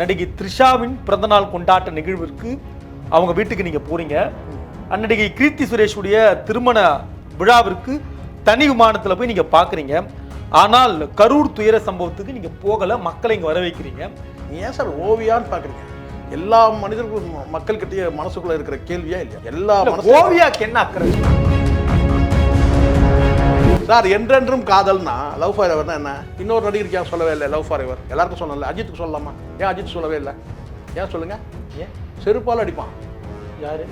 நடிகை த்ரிஷாவின் பிறந்தநாள் கொண்டாட்ட நிகழ்விற்கு அவங்க வீட்டுக்கு நீங்க போறீங்க. நடிகை கீர்த்தி சுரேஷுடைய திருமண விழாவிற்கு தனி விமானத்துல போய் நீங்க பாக்குறீங்க. ஆனால் கரூர் துயர சம்பவத்துக்கு நீங்க போகல மக்களை இங்க வர வைக்கிறீங்க ஏன் சார் ஓவியான்னு பாக்குறீங்க? எல்லா மனிதர்களும் மக்கள்கிட்டயே மனசுக்குள்ள இருக்கிற கேள்வியா இல்லையா? எல்லா ஓவியாக்கு என்ன அக்கறை? சார் என்றென்றும் காதல்னா லவ் ஃபார் எவர்னா என்ன? இன்னொரு நடிகருக்கு ஏன் சொல்லவே இல்லை லவ் ஃபார் எவர் எல்லாருக்கும் சொல்லல அஜித்துக்கு சொல்லலாமா? ஏன் அஜித் சொல்லவே இல்லை? ஏன் சொல்லுங்க? ஏன்? செருப்பால் அடிப்பான். யாரு?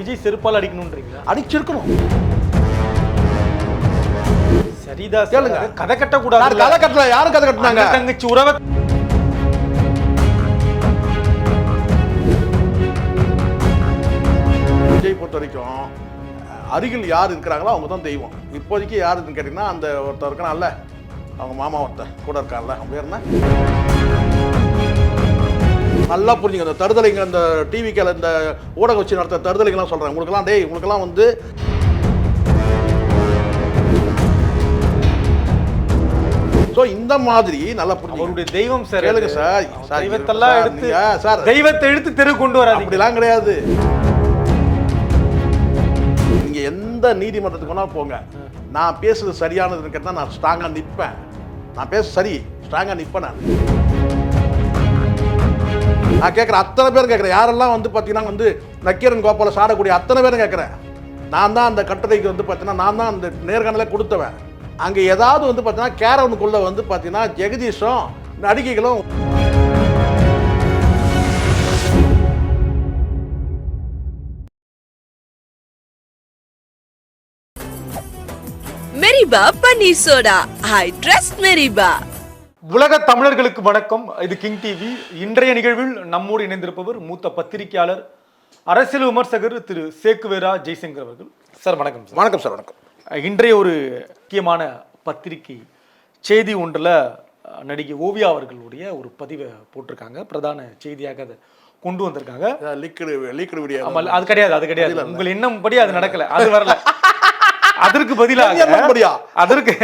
விஜய் செருப்பால் அடிக்கணும்ன்றீங்களா? அடிச்சிருக்கணும். சரிதா கேளுங்க. கதை கட்ட சார் கூடாது கதை கட்டல. யாரும் கதை கட்டினாங்க? தங்கச்சி உறவை விஜய் பொறுத்த வரைக்கும் அருகில் யார் இருக்கிறாங்களோ அவங்க தான் தெய்வம் இப்போதைக்கு யார் இருக்குன்னு கேட்டிங்கன்னா அந்த ஒருத்தர் இருக்கான்ல அவங்க மாமா ஒருத்தர் கூட இருக்கான்ல அவன் பேர் என்ன நல்லா புரிஞ்சுங்க இந்த தருதலைங்க இந்த டிவிக்கில் இந்த ஊடக வச்சு நடத்த தருதலைங்கெல்லாம் சொல்கிறேன் உங்களுக்கெல்லாம் டேய் உங்களுக்கெல்லாம் வந்து ஸோ இந்த மாதிரி நல்லா புரிஞ்சுங்க அவருடைய தெய்வம் சார் கேளுங்க. சார். தெய்வத்தெல்லாம் எடுத்து சார். தெய்வத்தை எடுத்து தெரு கொண்டு வராதீங்க அப்படிலாம் கிடையாது எந்த நீதிமன்றத்துக்கு வேணா போங்க. நான் பேசுறது சரியானதுன்னு கேட்டா நான் ஸ்ட்ராங்கா நிற்பேன் நான் பேச சரி ஸ்ட்ராங்கா நிற்பேன் நான். நான் கேட்குறேன் அத்தனை பேர் கேட்குறேன் யாரெல்லாம் வந்து பார்த்தீங்கன்னா வந்து நக்கீரன் கோபால சாடக்கூடிய அத்தனை பேரும் கேட்குறேன் நான் தான் அந்த கட்டுரைக்கு வந்து பார்த்தீங்கன்னா நான் தான் அந்த நேர்காணலே கொடுத்தவன். அங்கே ஏதாவது வந்து பார்த்தீங்கன்னா கேரவனுக்குள்ளே வந்து பார்த்தீங்கன்னா ஜெகதீஷும் நடிகைகளும் மெரிபா பன்னீர் சோடா. I trust மெரிபா. உலக தமிழர்களுக்கு வணக்கம். இது கிங் டிவி இன்றைய நிகழ்வில் நம்மோடு இணைந்திருப்பவர் மூத்த பத்திரிகையாளர் அரசியல் விமர்சகர் திரு சேக்குவேரா ஜெய்சங்கர் அவர்கள். சார் வணக்கம் சார். வணக்கம் சார் வணக்கம். இன்றைய ஒரு முக்கியமான பத்திரிகை செய்தி ஒன்றில் நடிகை ஓவியா அவர்களுடைய ஒரு பதிவை போட்டிருக்காங்க. பிரதான செய்தியாக அதை கொண்டு வந்திருக்காங்க. லீக்கடு லீக்கடு வீடியோ ஆமா அது கிடையாது அது கிடையாது. உங்கள் எண்ணம் படி அது நடக்கல. அது வரல. அதற்கு பதிலாக? அதற்கு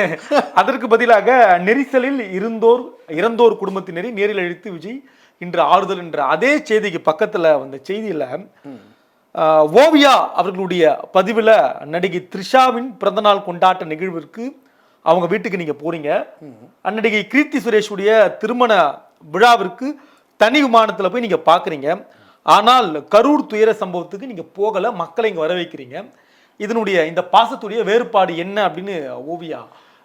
அதற்கு பதிலாக நெரிசலில் இருந்தோர் இறந்தோர் குடும்பத்தினரை நேரில் அழைத்து விஜய் இன்று ஆறுதல் என்ற அதே செய்திக்கு பக்கத்துல வந்த செய்தியில ஓவியா அவர்களுடைய பதிவுல நடிகை த்ரிஷாவின் பிறந்தநாள் கொண்டாட்ட நிகழ்விற்கு அவங்க வீட்டுக்கு நீங்க போறீங்க. நடிகை கீர்த்தி சுரேஷுடைய திருமண விழாவிற்கு தனி விமானத்துல போய் நீங்க பாக்குறீங்க. ஆனால் கரூர் துயர சம்பவத்துக்கு நீங்க போகல மக்களை இங்க வர வைக்கிறீங்க இதனுடைய இந்த பாசத்துடைய வேறுபாடு என்ன அப்படின்னு ஓவியா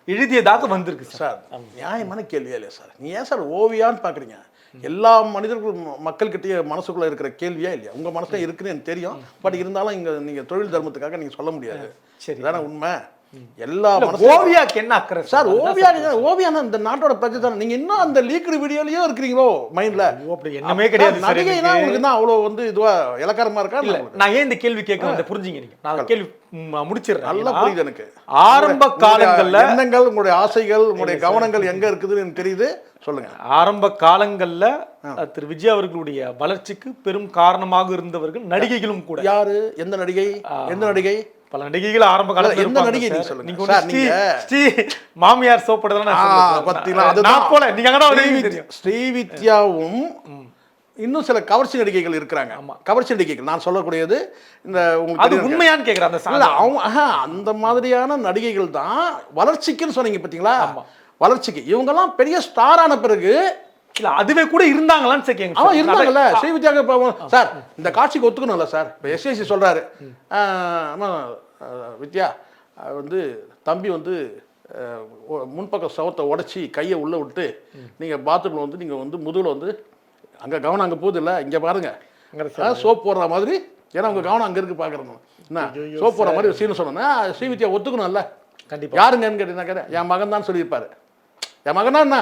எழுதியதாக வந்திருக்கு சார். நியாயமான கேள்வியா இல்லையா சார். நீ ஏன் சார் ஓவியான்னு பாக்குறீங்க? எல்லா மனிதர்களும் மக்கள்கிட்டயே மனசுக்குள்ள இருக்கிற கேள்வியா இல்லையா? உங்க மனசுல இருக்குன்னு எனக்கு தெரியும். பட் இருந்தாலும் இங்க நீங்க தொழில் தர்மத்துக்காக நீங்க சொல்ல முடியாது. சரி. தானே உண்மை? எல்லா ஓவியாக்கு என்ன அக்கறை சார் ஓவியா ஓவியானா இந்த நாட்டோட பிரஜை தானே நீங்க இன்னும் அந்த லீக்கடு வீடியோலயும் இருக்கிறீங்களோ மைண்ட்ல அப்படி எண்ணமே கிடையாது நடிகைனா. உங்களுக்கு தான் அவ்வளவு வந்து இதுவா இலக்காரமா இருக்கா? இல்ல? நான் ஏன் இந்த கேள்வி கேட்க வந்த புரிஞ்சுங்க நீங்க. நான் கேள்வி முடிச்சிடுறேன். நல்லா புரியுது எனக்கு. ஆரம்ப காலங்கள்ல எண்ணங்கள் உங்களுடைய ஆசைகள் உங்களுடைய கவனங்கள் எங்க இருக்குதுன்னு தெரியுது. சொல்லுங்க. ஆரம்ப காலங்கள்ல திரு விஜய் அவர்களுடைய வளர்ச்சிக்கு பெரும் காரணமாக இருந்தவர்கள் நடிகைகளும் கூட. யாரு? எந்த நடிகை? எந்த நடிகை? பல நடிகைகள் ஆரம்ப காலத்துல எந்த நடிகை. நீங்க சொல்லுங்க. நீங்க ஸ்ரீ மாமியார் சோப்படுறதுல நான் ஆ, சொல்றேன். பாத்தீங்களா, நான் அதுதான். போல நீங்க அங்கதான் ஸ்ரீவித்யாவும் இன்னும் சில கவர்ச்சி நடிகைகள் இருக்கிறாங்க. கவர்ச்சி நடிகைகள் நான் சொல்லக்கூடியது இந்த உங்களுக்கு அது உண்மையான்னு கேக்குறேன் அந்த அவங்க அந்த மாதிரியான நடிகைகள் தான் வளர்ச்சிக்குன்னு சொன்னீங்க பாத்தீங்களா? வளர்ச்சிக்கு. இவங்கெல்லாம் பெரிய ஸ்டார் ஆன பிறகு இல்ல அதுவே கூட இருந்தாங்களான்னு கேங்க அவன் இருந்தாங்கல்ல. ஸ்ரீவித்யாக இப்போ சார் இந்த காட்சிக்கு ஒத்துக்கணும்ல சார். இப்போ எஸ்எஸ்சி சொல்றாரு. ஆமா, ஆஹ், வித்யா வந்து தம்பி வந்து முன்பக்கம் சவத்தை உடைச்சி கையை உள்ள விட்டு நீங்க பாத்ரூம்ல வந்து நீங்க வந்து முதுகுல வந்து அங்க கவனம் அங்க போகுது இல்ல? இங்க பாருங்க. சோப் போடுற மாதிரி. ஏன்னா உங்க கவனம் அங்க இருக்கு பாக்குறோம் என்ன? சோப் போடுற மாதிரி சீன் சொன்னா ஸ்ரீவித்யா ஒத்துக்கணும்ல? கண்டிப்பா. யாருங்கன்னு கேட்டீங்கன்னா என் மகன் தான் சொல்லியிருப்பாரு. என் மகனா என்ன?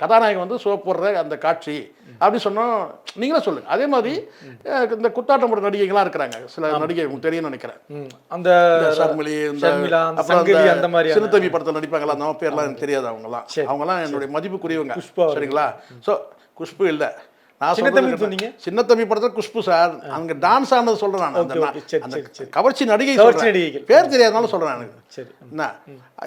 கதாநாயகன் வந்து சோப் போடுற அந்த காட்சி அப்படி சொன்னோம் நீங்களே சொல்லுங்க. அதே மாதிரி இந்த குத்தாட்டம் போடுற நடிகைகள்லாம் இருக்கிறாங்க. சில நடிகை உங்களுக்கு தெரியும்னு நினைக்கிறேன். அந்த இந்த ஷர்மிளா, அந்த அப்புறம் மாதிரியான- சின்னத்தம்பி படத்தில் நடிப்பாங்களா அந்த பேர்லாம் எனக்கு தெரியாது அவங்கலாம் அவங்கலாம் என்னுடைய மதிப்புக்குரியவங்க. சரிங்களா? ஸோ குஷ்பு இல்லை. நான் சின்ன சொன்னீங்க? சின்ன தம்பி படத்துல குஷ்பு சார் அங்க டான்ஸ் ஆனது சொல்றேன் நான். கவர்ச்சி நடிகை கவர்ச்சி. நடிகைகள். பேர் தெரியாதனால சொல்றேன் எனக்கு சரி என்ன?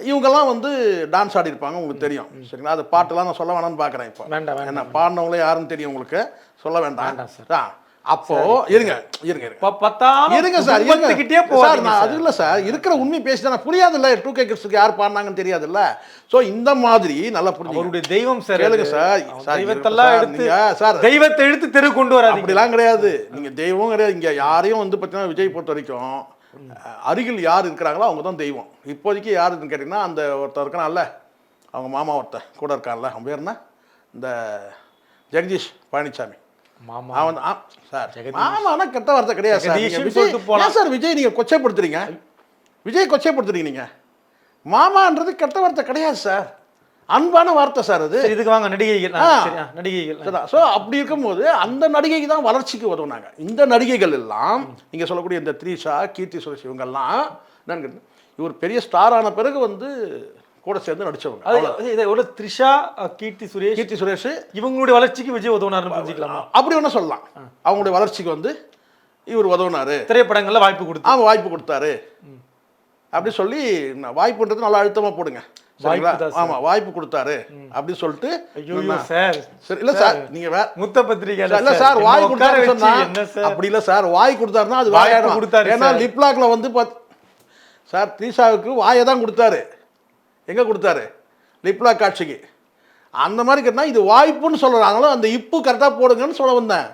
இவங்கெல்லாம் வந்து டான்ஸ் ஆடி இருப்பாங்க உங்களுக்கு தெரியும். சரிங்களா? அது பாட்டெல்லாம் நான் சொல்ல வேணாம்னு பார்க்குறேன் இப்போ. என்ன பாடினவங்களே யாருன்னு தெரியும் உங்களுக்கு. சொல்ல வேண்டாம். அப்போ இருங்க இருங்க இருங்க. பத்தாம் இருங்க சார் இருங்க. குடும்பத்துக்கிட்டே சார் போவாதீங்க நான். அது இல்லை சார். இருக்கிற உண்மை பேசிட்டா புரியாதுல்ல டூ கே கிட்ஸுக்கு யார் பாடினாங்கன்னு தெரியாதுல்ல. ஸோ இந்த மாதிரி நல்லா புரிஞ்சுங்க. அவருடைய தெய்வம் சார் அது. சார். தெய்வத்தெல்லாம் எடுத்து சார். தெய்வத்தை எடுத்து தெரு கொண்டு வராதீங்க. அப்படிலாம் கிடையாது. நீங்க தெய்வம் கிடையாது. இங்க யாரையும் வந்து பார்த்தீங்கன்னா விஜய் பொறுத்த வரைக்கும் அருகில் யார் இருக்கிறாங்களோ அவங்க தான் தெய்வம். இப்போதைக்கு யாருன்னு கேட்டிங்கன்னா அந்த ஒருத்தர் இருக்கான்ல அவங்க மாமா ஒருத்தன் கூட இருக்கான்ல. அவன் பேர் என்ன? இந்த ஜெகதீஷ் பழனிசாமி மாமா. அவன் சார். மாமானா கெட்ட வார்த்தை கிடையாது சார். விஜய் சொல்லிட்டு போலாம். ஏன் சார் விஜய் நீங்க கொச்சைப்படுத்துறீங்க? விஜய் கொச்சைப்படுத்துறீங்க நீங்க. மாமான்றது கெட்ட வார்த்தை கிடையாது சார். அன்பான வார்த்தை சார் அது. இதுக்கு வாங்க நடிகைகள் நடிகைகள். ஸோ அப்படி இருக்கும்போது அந்த நடிகைக்கு தான் வளர்ச்சிக்கு உதவுனாங்க. இந்த நடிகைகள் எல்லாம் நீங்க சொல்லக்கூடிய இந்த த்ரீஷா கீர்த்தி சுரேஷ் இவங்கெல்லாம் கேட்டா, இவர் பெரிய ஸ்டார் ஆன பிறகு வந்து கூட சேர்ந்து நடிச்சவங்க. இது எவ்வளவு த்ரிஷா கீர்த்தி சுரேஷ் கீர்த்தி சுரேஷ் இவங்களுடைய வளர்ச்சிக்கு விஜய் உதவுனார்னு புரிஞ்சுக்கலாமா? அப்படி ஒன்றும் சொல்லலாம். அவங்களுடைய வளர்ச்சிக்கு வந்து இவர் உதவுனாரு. திரைப்படங்கள்ல வாய்ப்பு கொடுத்து. ஆமாம் வாய்ப்பு கொடுத்தாரு. அப்படி சொல்லி நான் வாய்ப்புன்றது நல்லா அழுத்தமா போடுங்க. சரிங்களா. ஆமா வாய்ப்பு கொடுத்தாரு. அப்படி சொல்லிட்டு சார். சரி இல்ல சார் நீங்க வே முத்த பத்திரிகை இல்ல சார் வாய் கொடுத்தாரு சொன்னா அப்படி இல்ல சார் வாய் கொடுத்தாருன்னா அது வாயாயிடும் கொடுத்தாரு ஏன்னா. லிப்லாக்ல வந்து சார் த்ரீஷாவுக்கு வாயை தான் கொடுத்தாரு. எங்க கொடுத்தாரு? லிப்லாக் காட்சிக்கு. அந்த மாதிரி கேட்டா இது வாய்ப்புன்னு சொல்றாங்களோ அந்த இப்பு கரெக்டா போடுங்கன்னு சொல்ல வந்தேன்.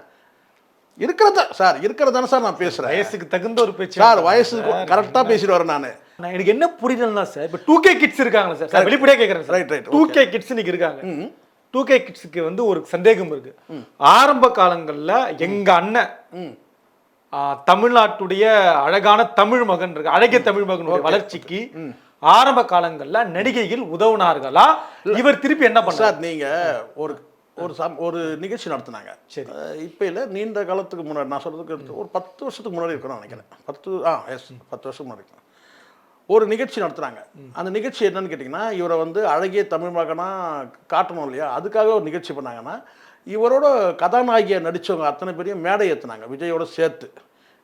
இருக்கிறத சார் இருக்கிறதானே சார் நான் பேசுறேன். வயசுக்கு தகுந்த ஒரு பேச்சு. சார் வயசுக்கு கரெக்டா பேசிட்டு வரேன் நான். நான் எனக்கு என்ன புரியலன்னா சார் இப்போ டூ கே கிட்ஸ் இருக்காங்களா சார்? சார் வெளிப்படையா கேட்குறேன் sir. Right, right, two K kids இன்னைக்கு இருக்காங்க. டூ கே கிட்ஸுக்கு வந்து ஒரு சந்தேகம் இருக்கு. ஆரம்ப காலங்கள்ல எங்க அண்ணன் தமிழ்நாட்டுடைய அழகான தமிழ் மகன் இருக்கு. அழகிய தமிழ் மகனுடைய வளர்ச்சிக்கு ஆரம்ப காலங்கள்ல நடிகைகள் உதவுனார்களா? இவர் திருப்பி என்ன பண்ணார்? சார் நீங்க ஒரு ஒரு சம் ஒரு நிகழ்ச்சி நடத்துனாங்க. சரி. இப்ப இல்ல நீண்ட காலத்துக்கு முன்னாடி நான் சொல்றதுக்கு அடுத்து ஒரு பத்து வருஷத்துக்கு முன்னாடி இருக்கணும் நினைக்கிறேன். பத்து ஆ எஸ் பத்து வருஷம் முன்னாடி ஒரு நிகழ்ச்சி நடத்துனாங்க. அந்த நிகழ்ச்சி என்னன்னு கேட்டிங்கன்னா இவரை வந்து அழகிய தமிழ் மகனா காட்டணும் இல்லையா? அதுக்காக ஒரு நிகழ்ச்சி பண்ணாங்கன்னா இவரோட கதாநாயகியை நடிச்சவங்க அத்தனை பேரையும் மேடை ஏத்துனாங்க விஜயோட சேர்த்து.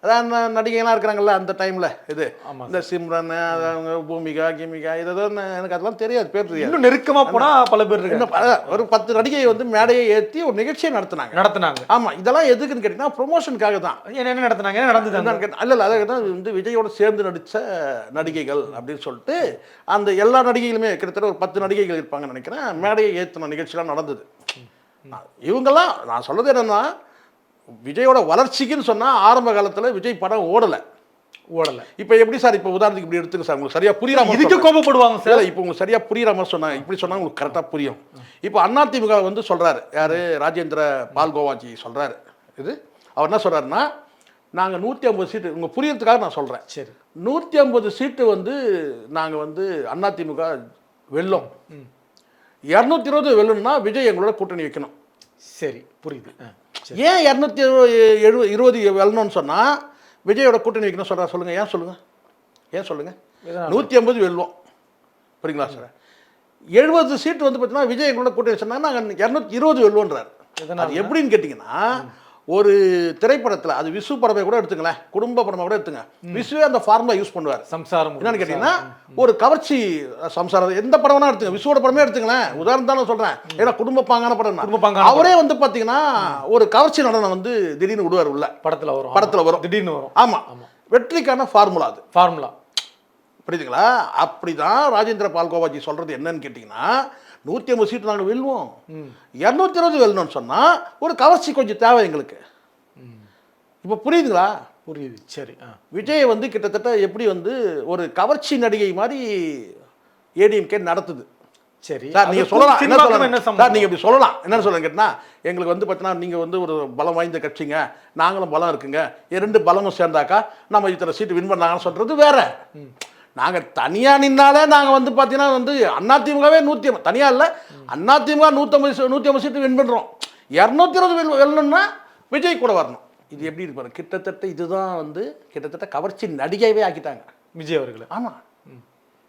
அதான் ந- நடிகைலாம் இருக்கிறாங்கல்ல அந்த டைம்ல இது இந்த சிம்ரன் அவங்க பூமிகா கிமிகா இதெல்லாம் எனக்கு அதெல்லாம் தெரியாது பேர் தெரியாது. இன்னும் நெருக்கமா போனா பல பேர் பல- ஒரு பத்து நடிகையை வந்து மேடையை ஏற்றி ஒரு நிகழ்ச்சியை நடத்துனாங்க. நடத்துனாங்க. ஆமா இதெல்லாம் எதுக்குன்னு கேட்டிங்கன்னா ப்ரொமோஷனுக்காக தான். என்ன என்ன நடத்துனாங்க? என்ன நடந்தது இல்ல இல்ல அதாவது தான் வந்து விஜயோட சேர்ந்து நடிச்ச நடிகைகள் அப்படின்னு சொல்லிட்டு அந்த எல்லா நடிகைகளுமே கிட்டத்தட்ட ஒரு பத்து நடிகைகள் இருப்பாங்கன்னு நினைக்கிறேன். மேடையை ஏற்றின நிகழ்ச்சிலாம் நடந்தது. இவங்கெல்லாம் நான் சொல்றது என்னன்னா விஜயோட வளர்ச்சிக்குன்னு சொன்னா ஆரம்ப காலத்துல விஜய் படம் ஓடல. ஓடல. இப்போ எப்படி சார் இப்போ உதாரணத்துக்கு இப்படி எடுத்துக்க சார் உங்களுக்கு சரியா புரியுற மாதிரி இதுக்கு. கோபப்படுவாங்க சார். இப்போ உங்களுக்கு சரியா புரியுற மாதிரி சொன்னாங்க. இப்படி சொன்னா உங்களுக்கு கரெக்டா புரியும். இப்போ அதிமுக வந்து சொல்றாரு. யாரு? ராஜேந்திர பால்கோவாஜி சொல்றாரு. இது. அவர் என்ன சொல்றாருன்னா நாங்க நூத்தி ஐம்பது சீட்டு உங்க புரியறதுக்காக நான் சொல்றேன். சரி. நூத்தி ஐம்பது சீட்டு வந்து நாங்க வந்து அதிமுக வெல்லும். இரநூத்தி இருபது வெல்லும்னா விஜய் எங்களோட கூட்டணி வைக்கணும். சரி புரியுது. ஏன் இரநூத்தி எழுபது இருபது வெல்லணும்னு சொன்னா விஜயோட கூட்டணி வைக்கணும் சொல்றா சொல்லுங்க. ஏன் சொல்லுங்க? ஏன் சொல்லுங்க? எதனால? நூற்றி ஐம்பது வெல்லுவோம். புரியுங்களா சார்? எழுபது சீட் வந்து பார்த்தீங்கன்னா விஜய் எங்களோட கூட்டணி சொன்னாங்க நாங்கள் இரநூத்தி இருபது வெல்லுவோன்றார்? அது எப்படின்னு கேட்டிங்கன்னா ஒரு திரைப்படத்தில் அது விசு படமே கூட எடுத்துங்களேன். குடும்ப படமா கூட எடுத்துங்க. விசுவே அந்த ஃபார்முலா யூஸ் பண்ணுவார். சம்சாரம் என்னன்னு கேட்டீங்கன்னா ஒரு கவர்ச்சி சம்சாரம் எந்த படம் வேணா எடுத்துங்க. விசுவோட படமே எடுத்துங்களேன். உதாரணம் தானே சொல்றேன் ஏன்னா குடும்ப பாங்கான படம் குடும்ப பாங்கான அவரே வந்து பாத்தீங்கன்னா ஒரு கவர்ச்சி நடனம் வந்து திடீர்னு விடுவார் உள்ள. படத்துல வரும். படத்துல வரும். திடீர்னு வரும். ஆமா. வெற்றிக்கான ஃபார்முலா அது. ஃபார்முலா புரியுதுங்களா? அப்படிதான் ராஜேந்திர பால்கோவாஜி சொல்றது என்னன்னு கேட்டீங்கன்னா நூத்தி ஐம்பது சீட்டு நாங்கள் வெல்லுவோம் இரநூத்தி இருபது வெல்லணும்னு சொன்னா ஒரு கவர்ச்சி கொஞ்சம் தேவை எங்களுக்கு. இப்போ புரியுதுங்களா? புரியுது. சரி விஜய் வந்து கிட்டத்தட்ட எப்படி வந்து ஒரு கவர்ச்சி நடிகை மாதிரி ஏடிஎம்கே நடத்துது. சரி. சார் நீங்க அதுக்கும் சொல்லலாம். என்ன சொல்லலாம்? என்ன சார் சம்பந்தம் நீங்க இப்படி சொல்லலாம். என்னன்னு சொல்லுங்க கேட்டா எங்களுக்கு வந்து பார்த்தீங்கன்னா நீங்க வந்து ஒரு பலம் வாய்ந்த கட்சிங்க. நாங்களும் பலம் இருக்குங்க. இரண்டு பலமும் சேர்ந்தாக்கா நம்ம இத்தனை சீட்டு வின் பண்ணாங்கன்னு சொல்றது வேற. நாங்க தனியா நின்னாலே நாங்க வந்து பாத்தீங்கன்னா வந்து அதிமுகவே நூத்தி ஐம்பது தனியா இல்ல. அதிமுக நூத்தம்பது நூத்தி ஐம்பது சீட்டு வின் பண்றோம். இரநூத்தி இருபது வெல் வெல்லணும்னா விஜய் கூட வரணும். இது எப்படி இருப்பாரு கிட்டத்தட்ட இதுதான் வந்து கிட்டத்தட்ட கவர்ச்சி நடிகையவே ஆக்கிட்டாங்க. விஜய் அவர்கள். ஆமா.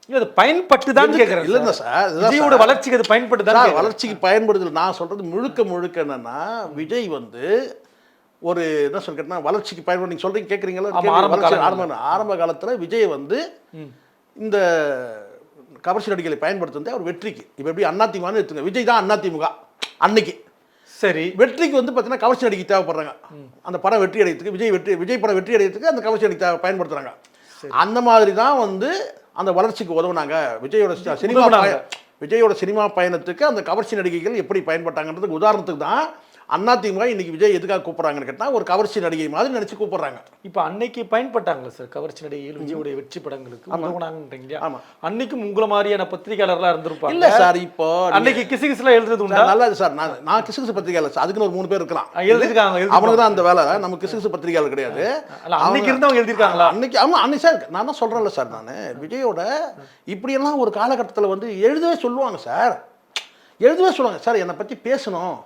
இல்ல அது பயன்பட்டு தான் கேக்குறேன் இல்லைங்க சார். விஜயோட. வளர்ச்சிக்கு அது பயன்பட்டு தான். வளர்ச்சிக்கு பயன்படுதல். நான் சொல்றது முழுக்க முழுக்க என்னன்னா விஜய் வந்து ஒரு என்ன சொல்றேன்னா வளர்ச்சிக்கு பயன்படு நீங்க சொல்றீங்க கேக்குறீங்களா? ஆமா, கேக்குறீங்க. ஆரம்ப. ஆரம்ப காலத்துல விஜய் வந்து இந்த கவர்ச்சி நடிகளை பயன்படுத்துனது அவர் வெற்றிக்கு. இப்போ எப்படி அதிமுகன்னு எடுத்துங்க. விஜய் தான் அதிமுக அன்னைக்கு. சரி. வெற்றிக்கு வந்து பார்த்தீங்கன்னா கவர்ச்சி நடிகை தேவைப்படுறாங்க. அந்த படம் வெற்றி அடையத்துக்கு விஜய் வெற்றி விஜய் படம் வெற்றி அடையத்துக்கு அந்த கவர்ச்சி நடிகை தேவை- பயன்படுத்துறாங்க. அந்த மாதிரி தான் வந்து அந்த வளர்ச்சிக்கு உதவுனாங்க. விஜயோட சினிமா விஜயோட சினிமா பயணத்துக்கு அந்த கவர்ச்சி நடிகைகள் எப்படி பயன்பட்டாங்கன்றதுக்கு உதாரணத்துக்கு தான் அதிமுக இன்னைக்கு விஜய் எதுக்காக கூப்பிடுறாங்கன்னு கேட்டா ஒரு கவர்ச்சி நடிகை மாதிரி நினைச்சு கூப்பிடுறாங்க. இப்ப அன்னைக்கு பயன்பட்டாங்களா சார் கவர்ச்சி நடிகைகள் விஜயோட வெற்றி படங்களுக்கு? உதவுனாங்கன்றீங்க ஆமா. அன்னைக்கும் உங்களை மாதிரியான பத்திரிகையாளர்லாம் இருந்திருப்பாங்க. இல்ல சார் இப்போ அன்னைக்கு கிசு கிசுலாம் எழுதுறது உண்டா? சார், நல்லா இருக்கு சார். நான் நான் கிசுகிசு பத்திரிகையாளர் சார். அதுக்குன்னு ஒரு மூணு பேர் இருக்கலாம். எழுதிருக்காங்க. அவனுக்கு தான் அந்த வேலை. நம்ம கிசுகிசு பத்திரிகையாளர் கிடையாது. அன்னைக்கு இருந்தவங்க எழுதிருக்காங்களா? அன்னைக்கு ஆமா அன்னைக்கு சார் நான் தான் சொல்றேன்ல சார் நான். விஜயோட இப்படியெல்லாம் ஒரு காலகட்டத்தில் வந்து எழுதவே சொல்லுவாங்க சார். எழுதவே சொல்லுவாங்க. சார் என்னை பற்றி பேசணும்.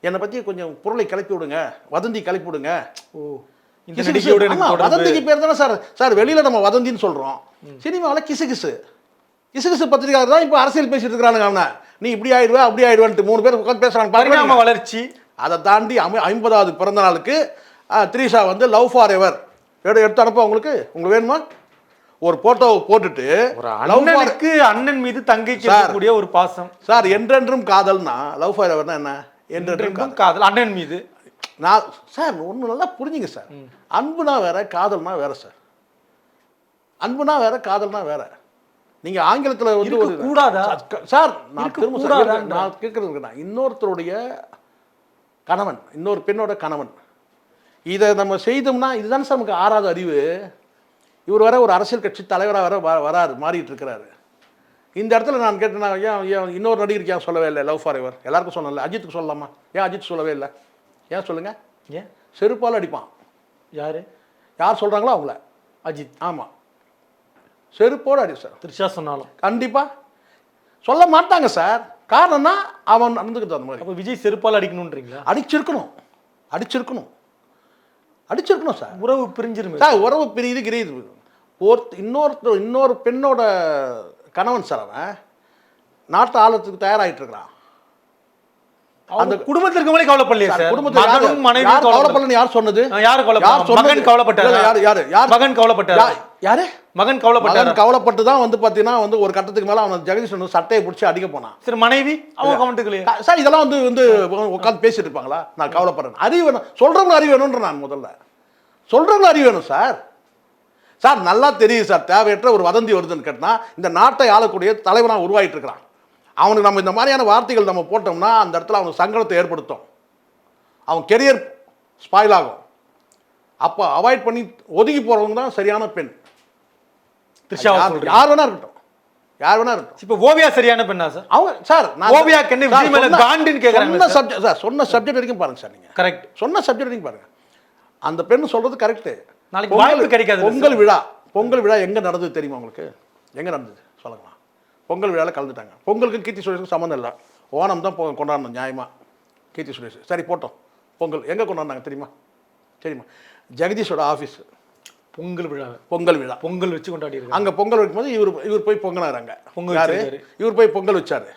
என்னை பற்றி கொஞ்சம் பொருளை கிளப்பி விடுங்க வதந்தி கிளப்பி விடுங்க. ஓ வதந்திக்கு பேர் தானே சார் சார் வெளியில நம்ம வதந்தின்னு சொல்றோம். சினிமாவில் கிசு கிசு. கிசு கிசு பத்திரிகையாளர் தான் இப்போ அரசியல் பேசிட்டு இருக்கிறானுங்க அவனை. நீ இப்படி ஆயிடுவா அப்படி ஆயிடுவான்ட்டு மூணு பேர் உட்காந்து பேசுறாங்க. பரிணாம வளர்ச்சி. அதை தாண்டி ஐம்ப- ஐம்பதாவது பிறந்த நாளுக்கு த்ரீஷா வந்து லவ் ஃபார் எவர். எடுத்து எடுத்து அனுப்ப உங்களுக்கு. உங்களுக்கு வேணுமா? ஒரு போட்டோவை போட்டுட்டு அண்ணனுக்கு அண்ணன் மீது சார். இருக்கக்கூடிய ஒரு பாசம். சார் என்றென்றும் காதல்னா லவ் ஃபார் எவர்னா என்ன? என்றென்றும் காதல் அண்ணன் மீது. நான் சார் ஒன்று நல்லா புரிஞ்சுங்க சார். அன்புனா வேற காதல்னா வேற சார். அன்புனா வேற காதல்னா வேற. நீங்க ஆங்கிலத்துல வந்து ஒரு கூடாதா? சார், நான் திரும்ப சார் நான் கேட்கறது நான் இன்னொருத்தருடைய கணவன் இன்னொரு பெண்ணோட கணவன். இதை நம்ம செய்தோம்னா இதுதானே சார் நமக்கு ஆறாவது அறிவு. இவர் வர ஒரு அரசியல் கட்சி தலைவராக வர வராரு மாறிட்டு இருக்கிறாரு. இந்த இடத்துல நான் கேட்டேன் நான் ஏன் ஏன் இன்னொரு நடிகருக்கு ஏன் சொல்லவே இல்லை? லவ் ஃபார் எவர் எல்லாருக்கும் சொன்னல அஜித்துக்கு சொல்லலாமா? ஏன் அஜித் சொல்லவே இல்லை? ஏன் சொல்லுங்க? ஏன்? செருப்பால் அடிப்பான். யாரு? யார் சொல்கிறாங்களோ அவங்கள. அஜித். ஆமாம் செருப்போடு அடி சார். த்ரிஷா சொன்னாலும். கண்டிப்பாக சொல்ல மாட்டாங்க சார். காரணம்னா அவன் நடந்துக்கிட்டு அந்த மாதிரி. அப்ப விஜய் செருப்பால் அடிக்கணும்ன்றீங்களா? அடிச்சிருக்கணும். அடிச்சிருக்கணும். அடிச்சிருக்கணும் சார். உறவு பிரிஞ்சிருமே. சார் உறவு பிரியுது கிரியுது. ஒரு இன்னொருத்தர் இன்னொரு பெண்ணோட கணவன் சார் அவன் நாட்டை ஆளத்துக்கு தயாராகிட்டு இருக்கிறான் அந்த குடும்பத்திற்கு மேலே கவலைப்படலையே சார் மகனும் மனைவி கவலைப்படலன்னு யார் சொன்னது? யார் கவலைப்பட சொன்னது? மகன் கவலைப்பட்டாரா? யாரு யாரு யார்? மகன் கவலைப்பட்டாரா? யாரு? மகன் கவலைப்பட்டாரா? கவலைப்பட்டு தான் வந்து பார்த்தீங்கன்னா வந்து ஒரு கட்டத்துக்கு மேலே அவன் ஜெகதீஷ் வந்து சட்டையை பிடிச்சி அடிக்க போனான். சரி மனைவி? அவங்க கவனிட்டுக்கலையே க- சார் இதெல்லாம் வந்து வந்து உட்காந்து பேசிட்டு இருப்பாங்களா? நான் கவலைப்படுறேன். அறிவு வேணும். சொல்றவங்க அறிவு வேணும்ன்ற நான் முதல்ல. சொல்றவங்க அறிவு வேணும் சார். சார் நல்லா தெரியுது சார் தேவையற்ற ஒரு வதந்தி வருதுன்னு கேட்டா இந்த நாட்டை ஆளக்கூடிய தலைவனாக உருவாயிட்டு இருக்கிறான் அவனுக்கு நம்ம இந்த மாதிரியான வார்த்தைகள் நம்ம போட்டோம்னா அந்த இடத்துல அவனுக்கு சங்கடத்தை ஏற்படுத்தும். அவன் கெரியர் ஸ்பாயில் ஆகும். அப்போ அவாய்ட் பண்ணி ஒதுங்கி போறவங்க தான் சரியான பெண். த்ரிஷாவை யார் வேணா இருக்கட்டும். யார் வேணா இருக்கட்டும். இப்ப ஓவியா சரியான பெண்ணா சார்? அவங்க சார் விஜய் மேல காண்டுன்னு கேக்குறாங்க சொன்ன. சப்ஜெக்ட் சார் சொன்ன சப்ஜெக்ட் வரைக்கும் பாருங்க சார் நீங்க. கரெக்ட் சொன்ன சப்ஜெக்ட் வரைக்கும் பாருங்க. அந்த பெண் சொல்றது கரெக்ட் நாளைக்கு வாய்ப்பு கிடைக்காதுல்ல பொங்கல் விழா பொங்கல் விழா எங்க நடந்தது தெரியுமா உங்களுக்கு? எங்க நடந்தது? சொல்லுங்களா பொங்கல் விழாவில் கலந்துட்டாங்க. பொங்கலுக்கு கீர்த்தி சுரேஷுக்கு சம்மந்தம் இல்லை. ஓணம் தான் கொண்டாடணும் நியாயமா? கீர்த்தி சுரேஷ். சரி போட்டோம். பொங்கல் எங்க கொண்டாடினாங்க தெரியுமா? தெரியுமா? ஜெகதீஷோட ஆஃபீஸ் பொங்கல் விழா. பொங்கல் விழா. பொங்கல் வச்சு கொண்டாடி அங்க பொங்கல் வைக்கும்போது இவர் இவர் போய் பொங்கினாரு அங்க. பொங்கல். இவர் போய் பொங்கல் வச்சாரு.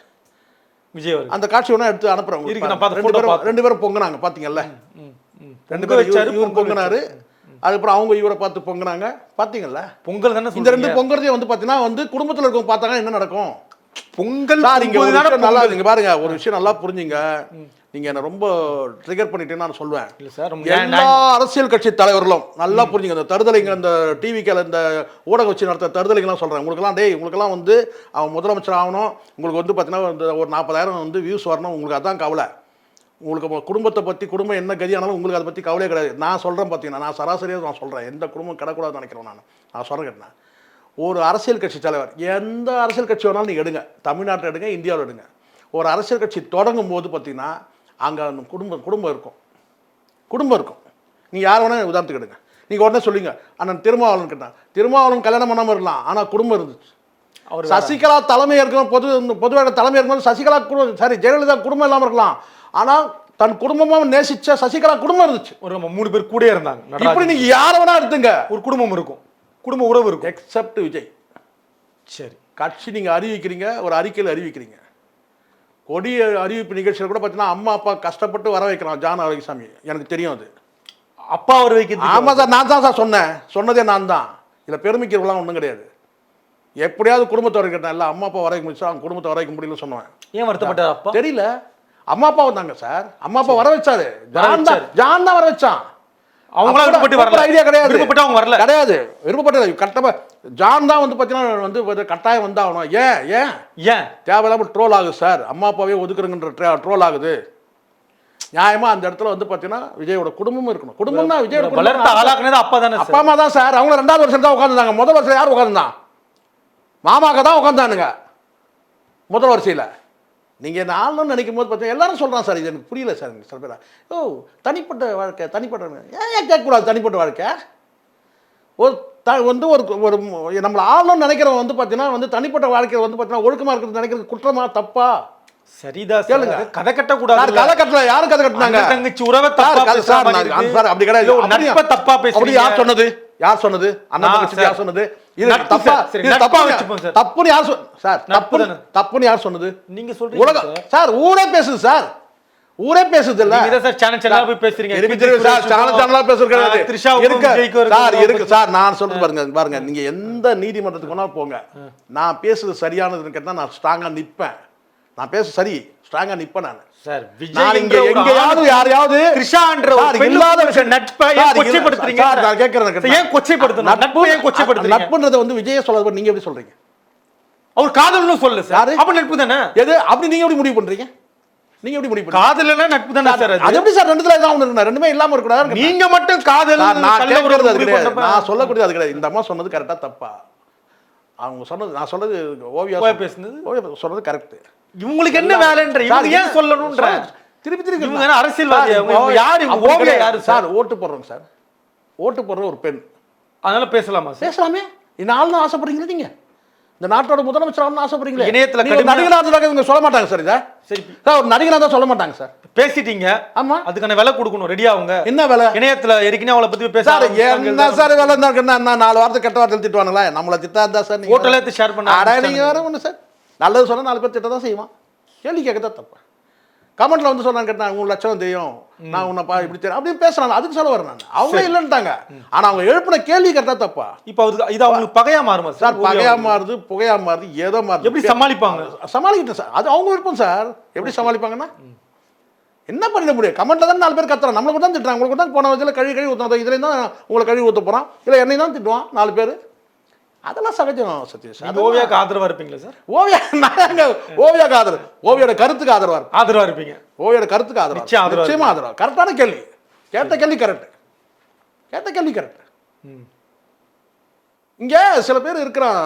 விஜய் அந்த காட்சி வேணா எடுத்து. பார்த்து ரெண்டு பேரும். ரெண்டு பேரும் பொங்குனாங்க ம். ரெண்டு பேரும் வச்சாரு இவர் பொங்குனாரு. அதுக்கப்புறம் அவங்க இவரை பார்த்து பொங்குனாங்க. பாத்தீங்கல்ல? பொங்கல் தானே இந்த ரெண்டு பொங்குறதே வந்து பாத்தீங்கன்னா வந்து குடும்பத்துல இருக்கவங்க பார்த்தாங்க என்ன நடக்கும்? பொங்கல் நல்லா. நீங்க பாருங்க ஒரு விஷயம் நல்லா புரிஞ்சுங்க. நீங்க என்ன ரொம்ப ட்ரிகர் பண்ணிட்டேன்னு நான் சொல்லுவேன் இல்ல சார் எல்லா அரசியல் கட்சி தலைவர்களும் நல்லா புரிஞ்சுங்க. இந்த தருதலைங்க இந்த டிவிக்கில் இந்த ஊடக வச்சு நடத்த தருதலைங்கலாம் சொல்கிறேன் உங்களுக்கெல்லாம் டேய் உங்களுக்கெல்லாம் வந்து அவன் முதலமைச்சர் ஆகணும். உங்களுக்கு வந்து பார்த்தீங்கன்னா இந்த ஒரு நாற்பதாயிரம் வந்து வியூஸ் வரணும். உங்களுக்கு அதான் கவலை. உங்களுக்கு உங்க குடும்பத்தை பற்றி குடும்பம் என்ன கதியானாலும் உங்களுக்கு அதை பற்றி கவலையே கிடையாது. நான் சொல்கிறேன் பார்த்தீங்கன்னா நான் சராசரியாக நான் சொல்கிறேன் எந்த குடும்பம் கிடக்கூடாதுன்னு நினைக்கிறேன் நான். நான் சொல்கிறேன் கேட்டேன். ஒரு அரசியல் கட்சி தலைவர் எந்த அரசியல் கட்சி வேணாலும் நீங்கள் எடுங்க. தமிழ்நாட்டில் எடுங்க இந்தியாவில் எடுங்க. ஒரு அரசியல் கட்சி தொடங்கும் போது பார்த்தீங்கன்னா அங்கே குடும்பம் குடும்பம் இருக்கும். குடும்பம் இருக்கும். நீங்கள் யார் வேணால் உதாரணத்துக்கு எடுங்க. நீங்கள் உடனே சொல்லுங்க. அண்ணன் திருமாவளவன் கேட்டான் திருமாவளவன் கல்யாணம் பண்ணாமல் இருக்கலாம் ஆனால் குடும்பம் இருந்துச்சு. அவர் சசிகலா தலைமை இருக்கும் பொது பொதுவாக தலைமை இருக்கும்போது சசிகலா குடும்பம் சாரி ஜெயலலிதா குடும்பம் இல்லாமல் இருக்கலாம். ஆனால் தன் குடும்பமாக நேசிச்ச சசிகலா குடும்பம் இருந்துச்சு. ஒரு நம்ம மூணு பேர் கூட இருந்தாங்க. இப்படி. நீங்கள் யாரை வேணா எடுத்துங்க. ஒரு குடும்பம் இருக்கும். குடும்ப உறவு இருக்கும். எக்ஸப்ட் விஜய். சரி. கட்சி நீங்கள் அறிவிக்கிறீங்க ஒரு அறிக்கையில் அறிவிக்கிறீங்க. கொடிய அறிவிப்பு நிகழ்ச்சியில் கூட பார்த்தீங்கன்னா அம்மா அப்பா கஷ்டப்பட்டு வர வைக்கிறான் ஜான் ஆரோக்கியசாமி. எனக்கு தெரியும் அது. அப்பா அவர் வைக்கிறது ஆமாம் சார் நான் தான் சார் சொன்னேன். சொன்னதே நான் தான். இதில் பெருமைக்கிறவங்களாம் ஒன்றும் கிடையாது. எப்படியாவது குடும்பத்தை வர கேட்டேன் இல்லை அம்மா அப்பா வர வைக்க முடிச்சு அவங்க குடும்பத்தை வர வைக்க முடியலன்னு சொன்னேன் ஏன் வருத்தப்பட்டார் அப்பா? தெரியல. அம்மா அப்பா வந்தாங்க சார். அம்மா அப்பா வர வச்சாரு. ஜான் தான். ஜான் தான் வர வச்சான். அவங்களா விருப்பப்பட்டு வரல. ஐடியா கிடையாது. விருப்பப்பட்டு அவங்க வரல. கிடையாது. விருப்பப்பட்டது. கட்டமா ஜான் தான் வந்து பார்த்தீங்கன்னா வந்து வந்து கட்டாயம் வந்தாகணும் ஏன்? ஏன்? ஏன்? தேவையில்லாம ட்ரோல் ஆகுது சார். அம்மா அப்பாவே ஒதுக்குறங்கன்ற ட்ரோல் ஆகுது. நியாயமா அந்த இடத்துல வந்து பார்த்தீங்கன்னா விஜயோட குடும்பமும் இருக்கணும். குடும்பம்னா விஜயோட வளர்த்த குடும்பம் ஆளாக்குனது அப்பா தானே அப்பா அம்மா தான் சார். அவங்க ரெண்டாவது வருஷம் தான் உட்காந்துருந்தாங்க முதல் வருஷம் யார் உட்காந்துருந்தான் மாமாக்க தான் உட்காந்தானுங்க முதல் வரிசையில். நீங்கள் என்ன ஆளணும்னு நினைக்கும் போது பார்த்தீங்கன்னா எல்லாரும் சொல்கிறான் சார் இது எனக்கு புரியல சார் சில பேர். ஓ தனிப்பட்ட வாழ்க்கை தனிப்பட்ட. ஏன் ஏன் கேட்கக்கூடாது தனிப்பட்ட வாழ்க்கை? ஒரு த வந்து ஒரு ஒரு நம்மளை ஆளணும்னு நினைக்கிறவன் வந்து பார்த்தீங்கன்னா வந்து தனிப்பட்ட வாழ்க்கையில் வந்து பார்த்தீங்கன்னா ஒழுக்கமாக இருக்கிறது நினைக்கிறது குற்றமா தப்பா? சரிதான் கேளுங்க. கேளுங்க கதை கட்ட சார் கூடாது கதை கட்டல யாரும் கதை கட்டினாங்க. தங்கச்சி உறவை சார், அப்படி கிடையாது. தப்பா அப்படி பேசுறீங்க. யார் சொன்னது? யார் சொன்னது. யார் சொன்னது? இது நட்பு தப்பா? சார், தப்புன்னு- வச்சுப்போம் சார். தப்புன்னு யார் சொன்ன சார் தப்பு. தப்புன்னு யார் சொன்னது? நீங்க சொல்றீங்க உலகம் சார். ஊரே பேசுது சார். ஊரே பேசுது இல்ல. சார் ஆ போய் பேசுறீங்க. சார். சேனல் சேனலா பேசுறது த்ரிஷாவுக்கும் இருக்கு. சார் இருக்கு சார். நான் சொல்றது பாருங்க பாருங்க. நீங்க எந்த நீதிமன்றத்துக்கு வேணா போங்க. நான் பேசுறது சரியானதுன்னு கேட்டா நான் ஸ்ட்ராங்கா நிப்பேன். நான் பேச சரி ஸ்ட்ராங்கா நிப்பேன் நான். சார் நான் இங்க விஜய் எங்கேயாவது யாரையாவது த்ரிஷான்ற ஒரு இல்லாத விஷயம். நட்பை ஏன் கொச்சைப்படுத்துறீங்க? நான் கேட்கறேன் சார், ஏன் கொச்சைப்படுத்தணும்? நட்பை ஏன் கொச்சைப்படுத்துறீங்க? நட்புன்றதை வந்து விஜய சொல்றது நீங்க எப்படி சொல்றீங்க? அவர் காதல்னு சொல்லல சார்? அப்ப நட்பு தானே? எது? அப்படி நீங்க எப்படி முடிவு பண்றீங்க? நீங்க எப்படி முடிவு பண்றீங்க? காதல்னா நட்பு தானே சார் அது? எப்படி சார் ரெண்டுத்துல ஏதாவது ஒண்ணு இருக்கணும் ரெண்டுமே இல்லாம இருக்க கூடாது நீங்க மட்டும் காதல் நான் கேட்கறது அது கிடையாது. நான் சொல்லக்கூடியது அது கிடையாது. இந்த அம்மா சொன்னது கரெக்டா தப்பா? அவங்க சொன்னது நான் சொன்னது ஓவியா பேசுனது? ஓவியா சொன்னது கரெக்ட் இவங்களுக்கு என்ன வேலைன்ற? இவங்க ஏன் சொல்லணும்ன்ற திருப்பி திருப்பி இவங்க அரசியல்வாதி? யாரு? ஓவியா யாரு சார்? ஓட்டு போடுறோங்க சார். ஓட்டு போடுற ஒரு பெண். அதனால பேசலாமா பேசலாமே. இந்த ஆள் தான் ஆசைப்படுறீங்களா நீங்க. இந்த நாட்டோட முதலமைச்சர் ஆகணும்னு ஆசைப்படுறீங்களே. இணையத்துல நீங்க ஒரு கடுமையா- நடிகரா இருந்தா இவங்க சொல்ல மாட்டாங்க சார் இதை. சரி. சார் ஒரு நடிகரா தான் சொல்ல மாட்டாங்க சார். பேசிட்டீங்க. ஆமா. அதுக்கான விலை கொடுக்கணும். ரெடியா அவங்க. என்ன வேலை? இணையத்துல ஏற்கனவே அவளை பத்தி பேச. என்ன சார் வேலை என்ன? நாலு வார்த்தை கெட்ட வார்த்தை திட்டுவானுங்களா. நம்மள திட்டா இருந்தா சார் எடுத்து ஷேர் பண்ண அட நீங்க ஆரம்பிச்சிட்டாங்க. வேற ஒண்ணு சார். நல்லது சொன்னா நாலு பேர் திட்ட தான் செய்வான். கேள்வி கேட்க தான் தப்பு கமெண்ட்ல வந்து சொன்னாங்க கேட்டா உங்க லட்சணம் தெரியும். நான் உன்னப்பா இப்படி தெரியும். அப்படின்னு பேசுறாங்க. அதுக்கு சொல்ல வரேன் நான் அவங்க இல்லைன்ட்டாங்க. ஆனா அவங்க எழுப்பின கேள்வி கேட்டா தப்பா? இப்ப அவருக்கு இது அவங்களுக்கு பகையா மாறுமா சார்? பகையா மாறுது புகையா மாறுது ஏதோ மாறுது. எப்படி சமாளிப்பாங்க? சமாளிக்கிட்டேன் சார். அது அவங்க விருப்பம் சார். எப்படி சமாளிப்பாங்கன்னா? என்ன பண்ணிட முடியும்? கமெண்ட்ல தான் நாலு பேர் கத்துறான் நம்மளை கூட தான் திட்டுறாங்க. உங்களுக்கு தான் போன வயசுல கழுவி கழுவி ஊற்றணும் இதுல தான் உங்களை கழுவி ஊற்ற போறான். இல்லை என்னை தான் திட்டுவான் நாலு பேர். அதெல்லாம் சகஜம் சத்யேஷ் நீங்க ஓவியாக்கு ஆதரவா இருப்பீங்களா சார்? ஓவியா நாங்க ஓவியாக்கு ஆதரவு. ஓவியோட கருத்துக்கு ஆதரவா இருக்கும் ஆதரவா இருப்பீங்க. ஓவியோட கருத்துக்கு ஆதரவு நிச்சயம் ஆதரவா கரெக்டான கேள்வி. கேட்ட கேள்வி கரெக்ட். கேட்ட கேள்வி கரெக்ட். இங்க சில பேர் இருக்கிறான்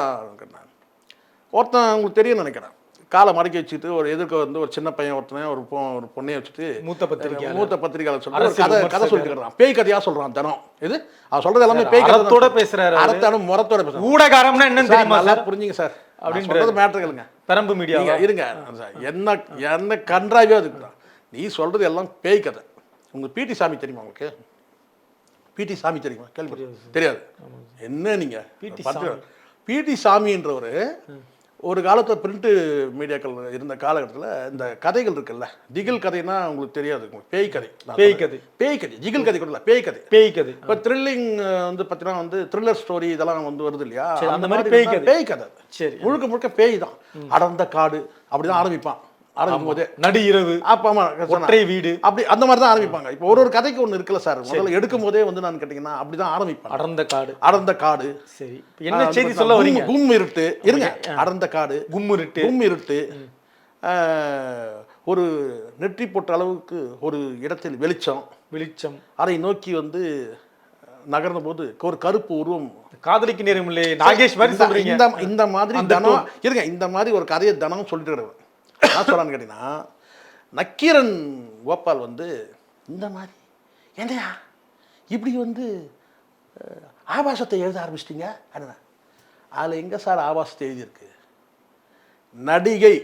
ஒருத்தன் உங்களுக்கு தெரியும் நினைக்கிறேன். காலை மடக்கி வச்சுட்டு ஒரு எதிர்க்க வந்து ஒரு சின்ன பையன் ஒருத்தனை ஒரு பொ ஒரு பொண்ணையை வச்சுட்டு மூத்த பத்திரிகையாளர். மூத்த பத்திரிகையாளர் சொல்லிட்டு ஒரு கதை கதை. சொல்லிட்டு பேய் கதையா சொல்றான் தினம். இது? அவன் சொல்றது எல்லாமே பேய் கதை அறத்தோட தான். பேசுறாரு அவரு. அறத்தான முறத்தோட பேசுறான் ஊடகாரம்னா என்னன்னு தெரியுமா நல்லா புரிஞ்சுங்க சார். அப்படின்ற- அப்படின்றது மேட்டருங்களுங்க பெரம்பு மீடியா இருங்க. என்ன என்ன கன்றாவே அதுக்கு நீ சொல்றது எல்லாம் பேய் கதை. உங்களுக்கு பிடி சாமி தெரியுமா உங்களுக்கு? பிடி சாமி தெரியுமா? கேள்வி. தெரியாது என்ன நீங்க? PT பிடி சாமின்றவர் ஒரு காலத்தில் பிரிண்ட் மீடியாக்கள் இருந்த காலகட்டத்தில் இந்த கதைகள் இருக்குல்ல திகில் கதைனா உங்களுக்கு தெரியாது பேய் கதை பேய். கதை. பேய் கதை திகில் கதை கூட இல்லை பேய் கதை பேய் கதை இப்போ த்ரில்லிங் வந்து பார்த்தீங்கன்னா வந்து த்ரில்லர் ஸ்டோரி இதெல்லாம் வந்து வருது இல்லையா அந்த மாதிரி பேய் கதை. பேய் கதை. சரி. முழுக்க முழுக்க பேய் தான் அடர்ந்த காடு அப்படிதான் ஆரம்பிப்பான் ஆரம்பிக்கும் போதே நடு இரவு அப்பா அம்மா ஒற்றை வீடு. அப்படி அந்த மாதிரி தான் ஆரம்பிப்பாங்க. இப்போ ஒரு ஒரு கதைக்கு ஒன்று இருக்குல்ல சார்? முதல்ல எடுக்கும் போதே வந்து நான் கேட்டிங்கன்னா அப்படி தான் ஆரம்பிப்பாங்க. அடர்ந்த காடு. அடர்ந்த காடு. சரி. என்ன செய்தி சொல்ல கும்- வரீங்க? கும் இருட்டு. இருங்க. அடர்ந்த காடு. கும் இருட்டு. ஆஹ், ஒரு நெற்றி போட்ட அளவுக்கு ஒரு இடத்தில் வெளிச்சம். வெளிச்சம். அதை நோக்கி வந்து நகர்ந்த போது ஒரு கருப்பு உருவம். காதலிக்கு நேரம் இல்லையே. நாகேஷ் மாதிரி சொல்றீங்க. இந்த மாதிரி தனம் இருங்க இந்த மாதிரி ஒரு கதையை தனம் சொல்லிட்டு என்ன சொல்றான்னு கேட்டீங்கன்னா நக்கீரன் கோபால் வந்து இந்த மாதிரி என்னையா இப்படி வந்து ஆபாசத்தை எழுத ஆரம்பிச்சிட்டீங்க? என்ன அதில் எங்கே சார் ஆபாசத்தை எழுதியிருக்கு? நடிகை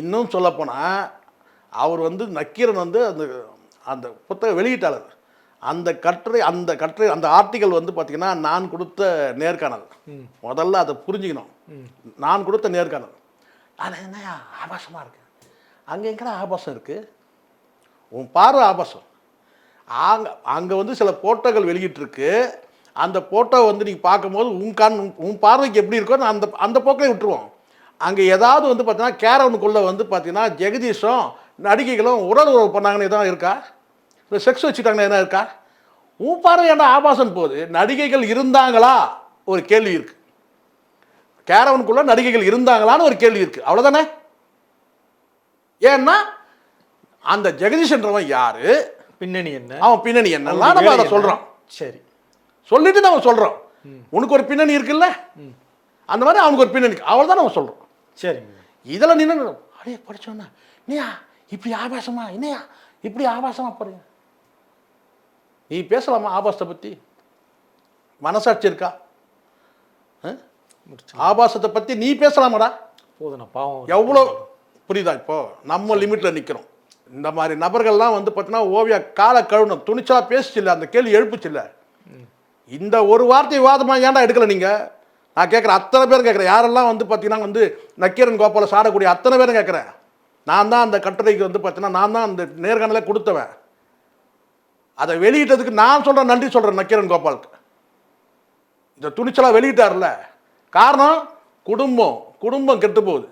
இன்னும் சொல்லப்போனால் அவர் வந்து நக்கீரன் வந்து அந்த அந்த புத்தக வெளியீட்டாளர். அந்த கட்டுரை அந்த கட்டுரை அந்த ஆர்டிக்கல் வந்து பார்த்தீங்கன்னா நான் கொடுத்த நேர்காணல். முதல்ல அதை புரிஞ்சுக்கணும். நான் கொடுத்த நேர்காணல். அது என்னையா ஆபாசமாக இருக்கு. அங்கே எங்கடா ஆபாசம் இருக்குது உன் பார்வை ஆபாசம். அங்கே அங்கே வந்து சில போட்டோக்கள் வெளியிட்டிருக்கு. அந்த போட்டோ வந்து நீங்கள் பார்க்கும்போது உன் கண் உன் பார்வைக்கு எப்படி இருக்கோ நான் அந்த அந்த போக்கிலே விட்டுருவோம். அங்கே ஏதாவது வந்து பார்த்தீங்கன்னா கேரவனுக்குள்ளே வந்து பார்த்தீங்கன்னா ஜெகதீஷும் நடிகைகளும் உடல் உறவு பண்ணாங்கன்னு எதாவது இருக்கா? இல்லை செக்ஸ் வச்சுட்டாங்கன்னு எதனா இருக்கா? உன் பார்வை என்ன ஆபாசம் போகுது? நடிகைகள் இருந்தாங்களா? ஒரு கேள்வி இருக்குது கேரவனுக்குள்ள நடிகைகள் இருந்தாங்களான்னு ஒரு கேள்வி இருக்கு. அவ்வளோதானே ஏன்னா அந்த ஜெகதீஷன்றவன் யாரு? பின்னணி என்ன? அவன் பின்னணி என்னெல்லாம் நம்ம அதை? சொல்கிறோம் சரி. சொல்லிட்டு நம்ம சொல்கிறோம் உனக்கு ஒரு பின்னணி இருக்குல்ல? அந்த மாதிரி அவனுக்கு ஒரு பின்னணி இருக்கு. அவ்வளோதான் நம்ம சொல்கிறோம் சரிங்க. இதில் நின்று அடே படிச்சோன்னா நீயா இப்படி ஆபாசமா? என்னையா? இப்படி ஆபாசமா போறீங்க? நீ பேசலாமா ஆபாசத்தை பற்றி மனசாட்சி இருக்கா? ஆபாசத்தை பற்றி நீ பேசலாமாடா. போதுண்ணா பாவம் எவ்வளோ புரியுதா இப்போ? நம்ம லிமிட்ல நிற்கிறோம் இந்த மாதிரி நபர்கள்லாம் வந்து பார்த்தீங்கன்னா ஓவியா காலை கழுவணும் துணிச்சலா பேசிச்சில்ல அந்த கேள்வி எழுப்புச்சில்ல. இந்த ஒரு வார்த்தை விவாதமாக ஏன்டா எடுக்கல நீங்க? நான் கேட்குறேன் அத்தனை பேர் கேட்குறேன் யாரெல்லாம் வந்து பார்த்தீங்கன்னா வந்து நக்கீரன் கோபால சாடக்கூடிய அத்தனை பேரும் கேட்குறேன் நான் தான் அந்த கட்டுரைக்கு வந்து பார்த்தீங்கன்னா நான் தான் அந்த நேர்காணலே கொடுத்தவன். அதை வெளியிட்டதுக்கு நான் சொல்கிறேன் நன்றி சொல்கிறேன் நக்கீரன் கோபாலுக்கு. இந்த துணிச்சலாக வெளியிட்டார்ல. காரணம் குடும்பம் குடும்பம் கெட்டு போகுது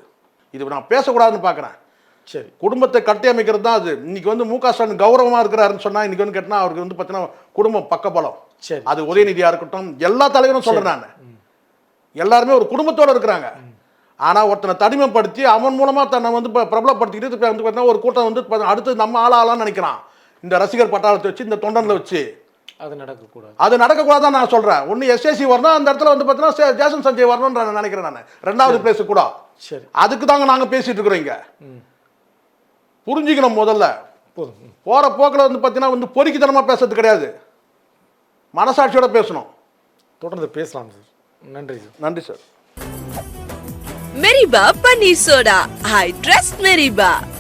இது நான் பேசக்கூடாதுன்னு பார்க்குறேன். சரி. குடும்பத்தை கட்டி அமைக்கிறது தான் அது. இன்னைக்கு வந்து மு க ஸ்டாலின் கௌரவமாக இருக்கிறாருன்னு சொன்னால் இன்னைக்கு வந்து கேட்டால் அவருக்கு வந்து பார்த்தீங்கன்னா குடும்பம் பக்கபலம். சரி. அது உதயநிதியாக இருக்கட்டும் எல்லா தலைவரும் சொல்கிறேன் நான். எல்லாருமே ஒரு குடும்பத்தோட இருக்கிறாங்க. ஆனால் ஒருத்தனை தனிமைப்படுத்தி அவன் மூலமாக தன்னை வந்து இப்ப பிரபலப்படுத்திக்கிட்டு வந்து பார்த்தீங்கன்னா ஒரு கூட்டம் வந்து அடுத்து நம்ம ஆளாகலாம்னு நினைக்கிறான். இந்த ரசிகர் பட்டாளத்தை வச்சு இந்த தொண்டனில் வச்சு. அது நடக்கக்கூடாது. அது நடக்கக்கூடாதான் நான் சொல்கிறேன் ஒன்று எஸ்எஸ்சி வரணும் அந்த இடத்துல வந்து பார்த்தீங்கன்னா ஜேசன் சஞ்சய் வரணும்னு நான் நினைக்கிறேன் நான். ரெண்டாவது பிளேஸ் கூட. சரி. அதுக்கு தாங்க நாங்கள் பேசிட்டு இருக்கிறோம் இங்க. புரிஞ்சுக்கணும் முதல்ல. போகிற போக்கில் வந்து பார்த்தீங்கன்னா வந்து பொறுக்கித்தனமாக பேசுறது கிடையாது. மனசாட்சியோட பேசணும். தொடர்ந்து பேசலாம் சார். நன்றி சார். நன்றி sir. Meriba Paneer Soda. I trust Meriba.